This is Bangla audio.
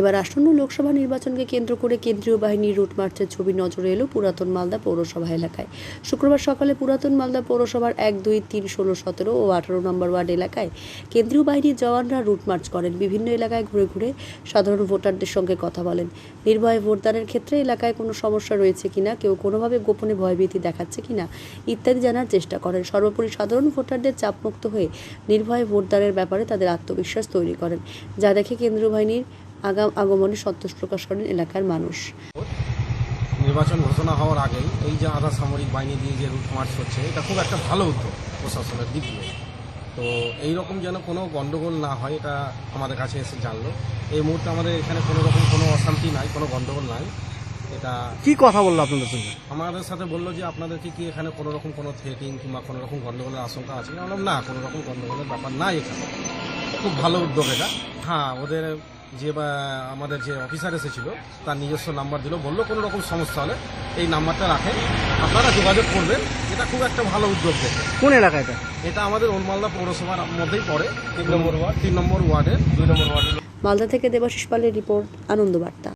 এবার আসন্ন লোকসভা নির্বাচনকে কেন্দ্র করে কেন্দ্রীয় বাহিনীর রুট মার্চের ছবি নজরে এলো পুরাতন মালদা পৌরসভা এলাকায়। শুক্রবার সকালে পুরাতন মালদা পৌরসভার এক, দুই, তিন, ষোলো, সতেরো ও আঠারো নম্বর ওয়ার্ড এলাকায় কেন্দ্রীয় বাহিনীর জওয়ানরা রুট মার্চ করেন। বিভিন্ন এলাকায় ঘুরে ঘুরে সাধারণ ভোটারদের সঙ্গে কথা বলেন। নির্ভয়ে ভোটদানের ক্ষেত্রে এলাকায় কোনো সমস্যা রয়েছে কিনা, কেউ কোনোভাবে গোপনে ভয়ভীতি দেখাচ্ছে কিনা ইত্যাদি জানার চেষ্টা করেন। সর্বোপরি সাধারণ ভোটারদের চাপমুক্ত হয়ে নির্ভয়ে ভোটদানের ব্যাপারে তাদের আত্মবিশ্বাস তৈরি করেন। যা দেখে কেন্দ্রীয় বাহিনীর আগাম আগমনে সন্তোষ প্রকাশ করেন এলাকার মানুষ। নির্বাচন ঘোষণা হওয়ার আগেই এই যে আধা সামরিক বাহিনী দিয়ে যে রুট মার্চ হচ্ছে এটা খুব একটা ভালো উদ্যোগ প্রশাসনের দিক দিয়ে। তো এই রকম যেন কোনো গণ্ডগোল না হয় এটা আমাদের কাছে এসে জানলো। এই মুহূর্তে আমাদের এখানে কোনো রকম কোনো অশান্তি নাই কোনো গণ্ডগোল নাই। এটা কি কথা বলল আপনাদের সঙ্গে? আমাদের সাথে বলল যে আপনাদেরকে কি এখানে কোনো রকম কোনো থ্রেটিং কিংবা কোনো রকম গণ্ডগোলের আশঙ্কা আছে? আমরা বললাম, না কোনো রকম গণ্ডগোলের ব্যাপার নাই এখানে। খুব ভালো উদ্যোগ এটা। হ্যাঁ ওদের যে বা আমাদের যে অফিসার এসেছিল তার নিজস্ব নাম্বার দিল বলল কোনো রকম সমস্যা হলে এই নাম্বারটা রাখেন আপনারা যোগাযোগ করবেন এটা খুব একটা ভালো উদ্যোগ দেখে। কোন এলাকা এটা? এটা আমাদের ওলমালদা পৌরসভার মধ্যেই পড়ে তিন নম্বর ওয়ার্ড তিন নম্বর ওয়ার্ডের দুই নম্বর ওয়ার্ডের মালদা থেকে দেবাশিস পালের রিপোর্ট আনন্দবার্তা।